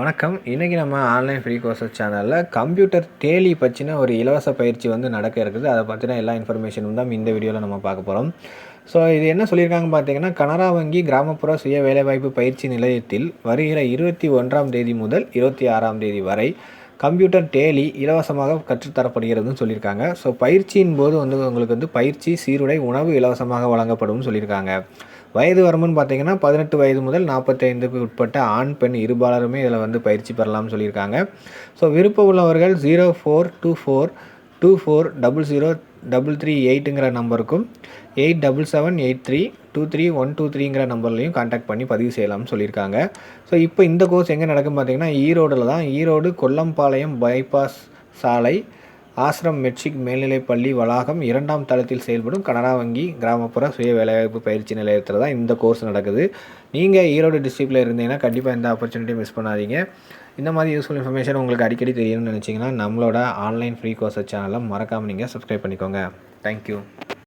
வணக்கம். இன்றைக்கி நம்ம ஆன்லைன் ஃப்ரீ கோர்சஸ் சேனலில் கம்ப்யூட்டர் டேலி பற்றின ஒரு இலவச பயிற்சி வந்து நடக்க இருக்குது. அதை பற்றின எல்லா இன்ஃபர்மேஷனும் தான் இந்த வீடியோவில் நம்ம பார்க்க போகிறோம் ஸோ இது என்ன சொல்லியிருக்காங்க பார்த்தீங்கன்னா கனரா வங்கி கிராமப்புற சுய வேலைவாய்ப்பு பயிற்சி நிலையத்தில் வருகிற இருபத்தி ஒன்றாம் தேதி முதல் இருபத்தி ஆறாம் தேதி வரை கம்ப்யூட்டர் டேலி இலவசமாக கற்றுத்தரப்படுகிறதுன்னு சொல்லியிருக்காங்க. ஸோ பயிற்சியின் போது வந்து உங்களுக்கு வந்து பயிற்சி சீருடை உணவு இலவசமாக வழங்கப்படும் சொல்லியிருக்காங்க. வயது வரம்புன்னு பார்த்தீங்கன்னா பதினெட்டு வயது முதல் நாற்பத்தைந்துக்கு உட்பட்ட ஆண் பெண் இருபாலருமே இதில் வந்து பயிற்சி பெறலாம்னு சொல்லியிருக்காங்க. ஸோ விருப்பம் உள்ளவர்கள் zero four two four two four double zero double three எயிட்டுங்கிற நம்பருக்கும் eight double seven eight three two three one two த்ரீங்கிற நம்பர்லையும் காண்டாக்ட் பண்ணி பதிவு செய்யலாம்னு சொல்லியிருக்காங்க. ஸோ இப்போ இந்த கோர்ஸ் எங்கே நடக்கும் பார்த்தீங்கன்னா ஈரோடில் தான். ஈரோடு கொல்லம்பாளையம் பைபாஸ் சாலை ஆசிரம் மெட்ரிக் மேல்நிலைப்பள்ளி வளாகம் இரண்டாம் தளத்தில் செயல்படும் கனரா வங்கி கிராமப்புற சுய வேலைவாய்ப்பு பயிற்சி நிலையத்தில் தான் இந்த கோர்ஸ் நடக்குது. நீங்கள் ஈரோடு டிஸ்ட்ரிக்டில் இருந்தீங்கன்னா கண்டிப்பாக இந்த ஆப்பர்ச்சுனிட்டி மிஸ் பண்ணாதீங்க. இந்த மாதிரி யூஸ்ஃபுல் இன்ஃபர்மேஷன் உங்களுக்கு அடிக்கடி தெரியணும்னு நினச்சிங்கன்னா நம்மளோட ஆன்லைன் ஃப்ரீ கோர்ஸ் சேனலை மறக்காமல் நீங்கள் சப்ஸ்கிரைப் பண்ணிக்கோங்க. தேங்க்யூ